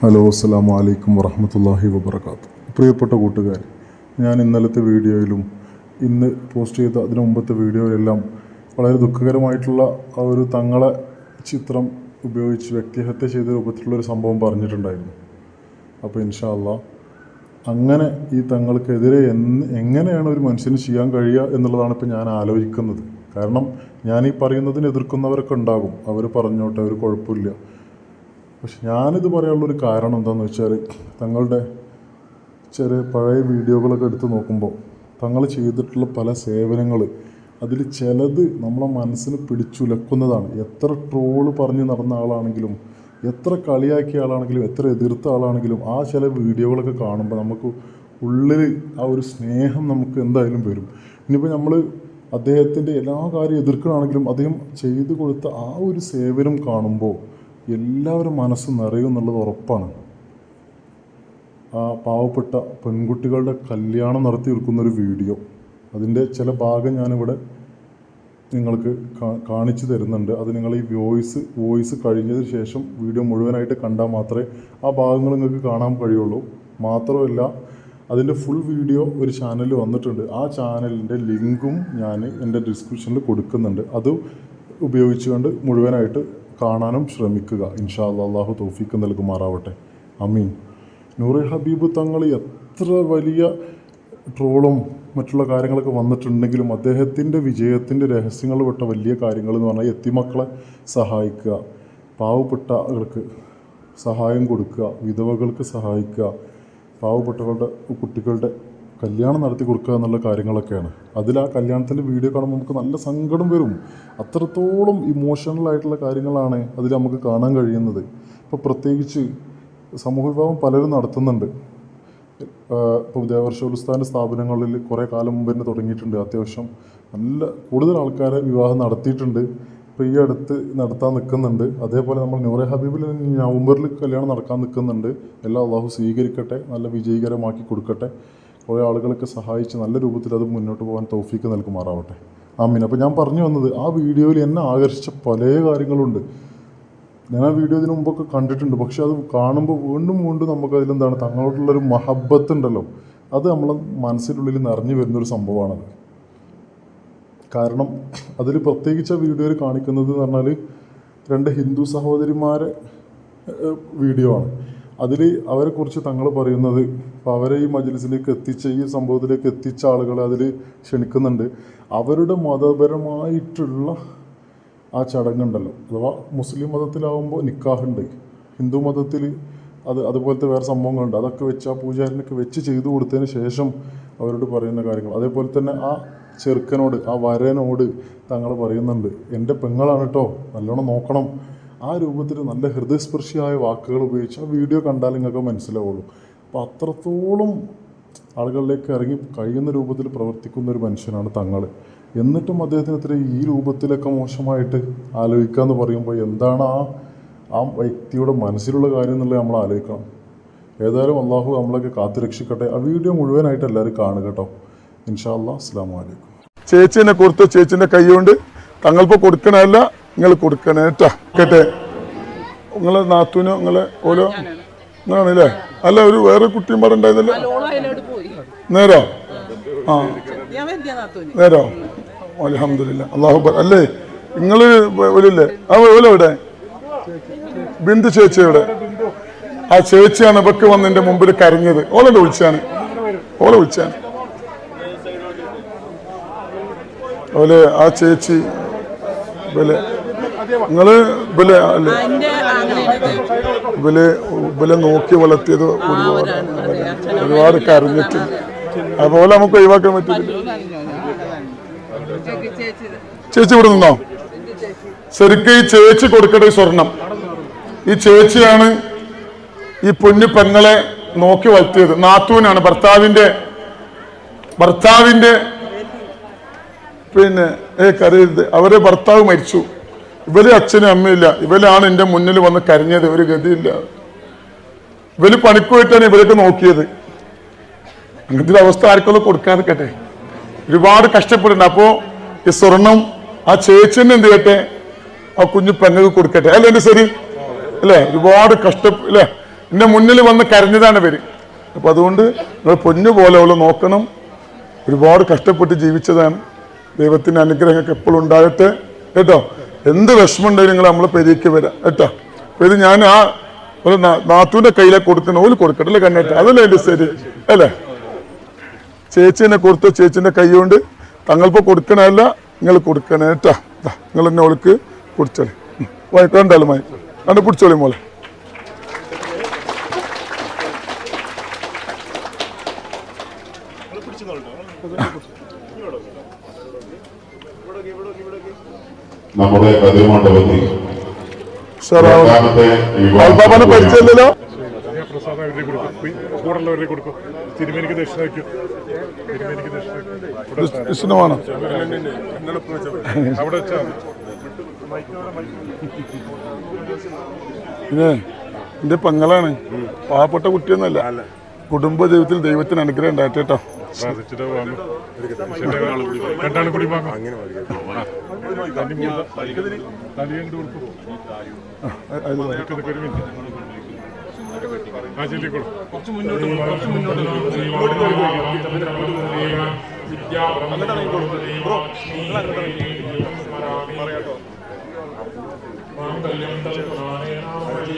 Hello അസ്സാം വലൈക്കും വറഹമത്തല്ലാഹി വബർക്കാത്തു പ്രിയപ്പെട്ട കൂട്ടുകാർ ഞാൻ ഇന്നലത്തെ വീഡിയോയിലും ഇന്ന് പോസ്റ്റ് ചെയ്ത അതിനു മുമ്പത്തെ വീഡിയോയിലെല്ലാം വളരെ ദുഃഖകരമായിട്ടുള്ള ആ ഒരു തങ്ങളെ ചിത്രം ഉപയോഗിച്ച് വ്യക്തിഹത്യ ചെയ്ത രൂപത്തിലുള്ള ഒരു സംഭവം പറഞ്ഞിട്ടുണ്ടായിരുന്നു. അപ്പോൾ ഇൻഷാ അങ്ങനെ ഈ തങ്ങൾക്കെതിരെ എന്ന് എങ്ങനെയാണ് ഒരു മനുഷ്യന് ചെയ്യാൻ കഴിയുക എന്നുള്ളതാണ് ഇപ്പോൾ ഞാൻ ആലോചിക്കുന്നത്. കാരണം ഞാൻ ഈ പറയുന്നതിന് എതിർക്കുന്നവരൊക്കെ ഉണ്ടാകും. അവർ പറഞ്ഞോട്ടെ അവർ കുഴപ്പമില്ല. പക്ഷെ ഞാനിത് പറയാനുള്ളൊരു കാരണം എന്താണെന്ന് വെച്ചാൽ തങ്ങളുടെ ചെറിയ പഴയ വീഡിയോകളൊക്കെ എടുത്തു നോക്കുമ്പോൾ തങ്ങൾ ചെയ്തിട്ടുള്ള പല സേവനങ്ങൾ അതിൽ ചിലത് നമ്മളെ മനസ്സിന് പിടിച്ചുലക്കുന്നതാണ്. എത്ര ട്രോൾ പറഞ്ഞ് നടന്ന ആളാണെങ്കിലും എത്ര കളിയാക്കിയ ആളാണെങ്കിലും എത്ര എതിർത്ത ആളാണെങ്കിലും ആ ചില വീഡിയോകളൊക്കെ കാണുമ്പോൾ നമുക്ക് ഉള്ളിൽ ആ ഒരു സ്നേഹം നമുക്ക് എന്തായാലും വരും. ഇനിയിപ്പോൾ നമ്മൾ അദ്ദേഹത്തിന്റെ എല്ലാ കാര്യം എതിർക്കണമെങ്കിലും അദ്ദേഹം ചെയ്തു കൊടുത്ത ആ ഒരു സേവനം കാണുമ്പോൾ എല്ലാവരും മനസ്സ് നിറയും എന്നുള്ളത് ഉറപ്പാണ്. ആ പാവപ്പെട്ട പെൺകുട്ടികളുടെ കല്യാണം നടത്തി ഒരു വീഡിയോ. അതിന്റെ ചില ഭാഗം ഞാനിവിടെ നിങ്ങൾക്ക് കാണിച്ചു തരുന്നുണ്ട്. അത് നിങ്ങൾ ഈ വോയിസ് വോയിസ് കഴിഞ്ഞതിന് ശേഷം വീഡിയോ മുഴുവനായിട്ട് കണ്ടാൽ മാത്രമേ ആ ഭാഗങ്ങൾ നിങ്ങൾക്ക് കാണാൻ കഴിയുള്ളൂ. മാത്രമല്ല അതിന്റെ ഫുൾ വീഡിയോ ഒരു ചാനലിൽ വന്നിട്ടുണ്ട്. ആ ചാനലിന്റെ ലിങ്കും ഞാൻ എന്റെ ഡിസ്ക്രിപ്ഷനിൽ കൊടുക്കുന്നുണ്ട്. അത് ഉപയോഗിച്ചുകൊണ്ട് മുഴുവനായിട്ട് കാണാനും ശ്രമിക്കുക. ഇൻഷാ അള്ളാഹു തൗഫീക്ക് നൽകുമാറാവട്ടെ. അമീൻ നൂറി ഹബീബ് തങ്ങൾ എത്ര വലിയ ട്രോളും മറ്റുള്ള കാര്യങ്ങളൊക്കെ വന്നിട്ടുണ്ടെങ്കിലും അദ്ദേഹത്തിന്റെ വിജയത്തിന്റെ രഹസ്യങ്ങൾ പെട്ട വലിയ കാര്യങ്ങൾ എന്ന് പറഞ്ഞാൽ എത്തിമക്കളെ സഹായിക്കുക പാവപ്പെട്ടവർക്ക് സഹായം കൊടുക്കുക വിധവകൾക്ക് സഹായിക്കുക പാവപ്പെട്ടവരുടെ കുട്ടികളുടെ കല്യാണം നടത്തി കൊടുക്കുക എന്നുള്ള കാര്യങ്ങളൊക്കെയാണ്. അതിൽ ആ കല്യാണത്തിന്റെ വീഡിയോ കാണുമ്പോൾ നമുക്ക് നല്ല സങ്കടം വരും. അത്രത്തോളം ഇമോഷണൽ ആയിട്ടുള്ള കാര്യങ്ങളാണ് അതിൽ നമുക്ക് കാണാൻ കഴിയുന്നത്. ഇപ്പോൾ പ്രത്യേകിച്ച് സമൂഹ വിഭാഗം പലരും നടത്തുന്നുണ്ട്. ഇപ്പോൾ ദേവർഷോത്സ്ഥാന സ്ഥാപനങ്ങളിൽ കുറേ കാലം മുമ്പ് തന്നെ തുടങ്ങിയിട്ടുണ്ട്. അത്യാവശ്യം നല്ല കൂടുതൽ ആൾക്കാരെ വിവാഹം നടത്തിയിട്ടുണ്ട്. ഇപ്പോൾ ഈ അടുത്ത് നടത്താൻ നിൽക്കുന്നുണ്ട്. അതേപോലെ നമ്മൾ നൂറെ ഹബീബിൽ നവംബറിൽ കല്യാണം നടക്കാൻ നിൽക്കുന്നുണ്ട്. എല്ലാം അള്ളാഹു സ്വീകരിക്കട്ടെ നല്ല വിജയകരമാക്കി കൊടുക്കട്ടെ. കുറേ ആളുകളൊക്കെ സഹായിച്ച് നല്ല രൂപത്തിൽ അത് മുന്നോട്ട് പോകാൻ തൗഫീക്ക് നൽകുമാറാവട്ടെ. ആമീൻ. അപ്പോൾ ഞാൻ പറഞ്ഞു വന്നത് ആ വീഡിയോയിൽ എന്നെ ആകർഷിച്ച പല കാര്യങ്ങളുണ്ട്. ഞാൻ ആ വീഡിയോ ഇതിനു മുമ്പൊക്കെ കണ്ടിട്ടുണ്ട്. പക്ഷെ അത് കാണുമ്പോൾ വീണ്ടും വീണ്ടും നമുക്ക് അതിലെന്താണ് തങ്ങളോടുള്ളൊരു മഹബത്ത് ഉണ്ടല്ലോ അത് നമ്മളെ മനസ്സിനുള്ളിൽ നിറഞ്ഞു വരുന്നൊരു സംഭവമാണത്. കാരണം അതിൽ പ്രത്യേകിച്ച് ആ വീഡിയോയിൽ കാണിക്കുന്നത് എന്ന് പറഞ്ഞാൽ രണ്ട് ഹിന്ദു സഹോദരിമാരെ വീഡിയോ ആണ്. അതിൽ അവരെക്കുറിച്ച് തങ്ങൾ പറയുന്നത് അപ്പോൾ അവരെ ഈ മജ്ലിസിലേക്ക് എത്തിച്ച ഈ സംഭവത്തിലേക്ക് എത്തിച്ച ആളുകളെ അതിൽ ക്ഷണിക്കുന്നുണ്ട്. അവരുടെ മതപരമായിട്ടുള്ള ആ ചടങ്ങുണ്ടല്ലോ. അഥവാ മുസ്ലിം മതത്തിലാവുമ്പോൾ നിക്കാഹുണ്ട്. ഹിന്ദു മതത്തിൽ അത് അതുപോലത്തെ വേറെ സംഭവങ്ങളുണ്ട്. അതൊക്കെ വെച്ച് ആ പൂജാരിനൊക്കെ വെച്ച് ചെയ്തു കൊടുത്തതിന് ശേഷം അവരോട് പറയുന്ന കാര്യങ്ങൾ. അതേപോലെ തന്നെ ആ ചെറുക്കനോട് ആ വരനോട് തങ്ങൾ പറയുന്നുണ്ട് എന്റെ പെങ്ങളാണ് കേട്ടോ നല്ലോണം നോക്കണം. ആ രൂപത്തിൽ നല്ല ഹൃദയസ്പർശിയായ വാക്കുകൾ ഉപയോഗിച്ച് ആ വീഡിയോ കണ്ടാൽ നിങ്ങൾക്ക് മനസ്സിലാവുള്ളൂ. അപ്പോൾ അത്രത്തോളം ആളുകളിലേക്ക് ഇറങ്ങി കഴിയുന്ന രൂപത്തിൽ പ്രവർത്തിക്കുന്ന ഒരു മനുഷ്യനാണ് തങ്ങൾ എന്നിട്ടും അദ്ദേഹത്തിന് ഇത്ര ഈ രൂപത്തിലൊക്കെ മോശമായിട്ട് ആലോചിക്കുക എന്ന് പറയുമ്പോൾ എന്താണ് ആ ആ വ്യക്തിയുടെ മനസ്സിലുള്ള കാര്യം എന്നുള്ളത് നമ്മൾ ആലോചിക്കണം. ഏതായാലും അള്ളാഹു നമ്മളൊക്കെ കാത്തുരക്ഷിക്കട്ടെ ആ വീഡിയോ മുഴുവനായിട്ട് എല്ലാവരും കാണുക കേട്ടോ. ഇൻഷാ അല്ലാ അസ്സാം വലൈക്കും ചേച്ചിനെ കൊടുത്ത് ചേച്ചീന്റെ കൈ കൊണ്ട് തങ്ങൾപ്പോൾ കൊടുക്കണല്ല നിങ്ങൾ കൊടുക്കണേ കേട്ടാ കേട്ടെ? നിങ്ങളെ നാത്തൂനോ നിങ്ങളെ ഓരോ നിങ്ങളാണല്ലേ? അല്ല ഒരു വേറെ കുട്ടിയും പാടെ ഉണ്ടായിരുന്നല്ലോ? നേരോ? ആ. നേരോ? അലഹമില്ല അള്ളാഹു അല്ലേ? നിങ്ങൾ ഓലല്ലേ? ആ ഓല ഇവിടെ ബിന്ദു ചേച്ചി ഇവിടെ ആ ചേച്ചിയാണ് ഇവക്ക് വന്ന് എന്റെ മുമ്പിൽ കരഞ്ഞത്. ഓലോ വിളിച്ചാണ് ഓളെ വിളിച്ചാണ് ഓലെ ആ ചേച്ചി ഇവൽ നിങ്ങൾ ഇവൽ അല്ലേ? ഇവൽ ഇവലെ നോക്കി വളർത്തിയത് ഒരുപാട് ഒരുപാട് കരഞ്ഞിട്ട്. അതുപോലെ നമുക്ക് ഒഴിവാക്കാൻ പറ്റില്ല. ചേച്ചി ഇവിടെ നിന്നോ? ശരിക്കും ഈ ചേച്ചി കൊടുക്കട്ടെ സ്വർണം. ഈ ചേച്ചിയാണ് ഈ പൊന്നു പെങ്ങളെ നോക്കി വളർത്തിയത്. നാത്തൂനാണ് ഭർത്താവിന്റെ ഭർത്താവിന്റെ പിന്നെ ഏ കരയരുത്. അവരെ ഭർത്താവ് മരിച്ചു. ഇവർ അച്ഛനും അമ്മയില്ല ഇവരാണ് എന്റെ മുന്നിൽ വന്ന് കരഞ്ഞത്. ഒരു ഗതിയില്ല. ഇവർ പണിക്ക് പോയിട്ടാണ് ഇവരൊക്കെ നോക്കിയത്. അങ്ങനത്തെ ഒരു അവസ്ഥ ആർക്കൊന്നും കൊടുക്കാതെ കേട്ടെ ഒരുപാട് കഷ്ടപ്പെടുന്നുണ്ട്. അപ്പോ ഈ സ്വർണം ആ ചേച്ചിനെ എന്ത് ചെയ്യട്ടെ? ആ കുഞ്ഞു പെങ്ങൾക്ക് കൊടുക്കട്ടെ. അല്ലേ എന്റെ ശരി? അല്ലേ? ഒരുപാട് കഷ്ട അല്ലേ? എന്റെ മുന്നിൽ വന്ന് കരഞ്ഞതാണ് ഇവർ. അപ്പൊ അതുകൊണ്ട് നിങ്ങൾ പൊന്നു പോലെ അവളെ നോക്കണം. ഒരുപാട് കഷ്ടപ്പെട്ട് ജീവിച്ചതാണ്. ദൈവത്തിന്റെ അനുഗ്രഹമൊക്കെ എപ്പോഴും ഉണ്ടാകട്ടെ. കേട്ടോ? എന്ത് വിഷമമുണ്ടെങ്കിലും നിങ്ങൾ നമ്മളെ പെരിക്ക് വരാം കേട്ടോ? ഇത് ഞാൻ ആ ഒരു നാത്തുവിന്റെ കയ്യിലെ കൊടുക്കണ ഓൽ കൊടുക്കട്ടല്ലേ കണ്ണേട്ട അതല്ലേ എന്റെ ശരി അല്ലേ? ചേച്ചിനെ കൊടുത്ത ചേച്ചിന്റെ കൈ കൊണ്ട് തങ്ങൾപ്പോ കൊടുക്കണല്ല നിങ്ങൾ കൊടുക്കണേ കേട്ടാ? നിങ്ങൾ എന്നെ ഓൾക്ക് കുടിച്ചോളി. വായിക്കണ്ടാലും മായി കണ്ട് പിടിച്ചോളി മോളെ. ഇവിടെ. രണ്ടാമത്തെ ആൽബാബാനെ പരിചയമില്ലല്ലോ? പ്രസാദം അവരുടെ കൊടുക്കും. കൂടുള്ളവരുടെ കൊടുക്കും. തിരുമേനിക്ക് ദക്ഷിണ വയ്ക്കും തിരുമേനിക്ക് ദക്ഷിണ വയ്ക്കും ഇവിടെ വിഷ്ണുവാണ് അവിടെ പിന്നെ എന്റെ പെങ്ങളാണ്. പാവപ്പെട്ട കുട്ടിയൊന്നുമല്ല. കുടുംബ ജീവിതത്തിൽ ദൈവത്തിന് അനുഗ്രഹം ഉണ്ടായിട്ട് കേട്ടോ. രണ്ടാളും മിനിറ്റ് ആ ചെല്ലി കൊടുക്കും മാംഗല്യം തന്തുരാനേന മമ ജീവനേന കണ്ഠേ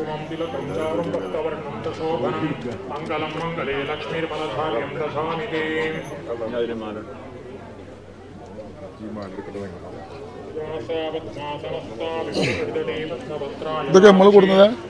ഗൃഹേ തദേവലക്ഷം ദിനം തദേവാനാവരം ചന്ദ്രവരം തദേവ വിദ്യാപരം ദേവപരം തദേവ ലക്ഷ്മീ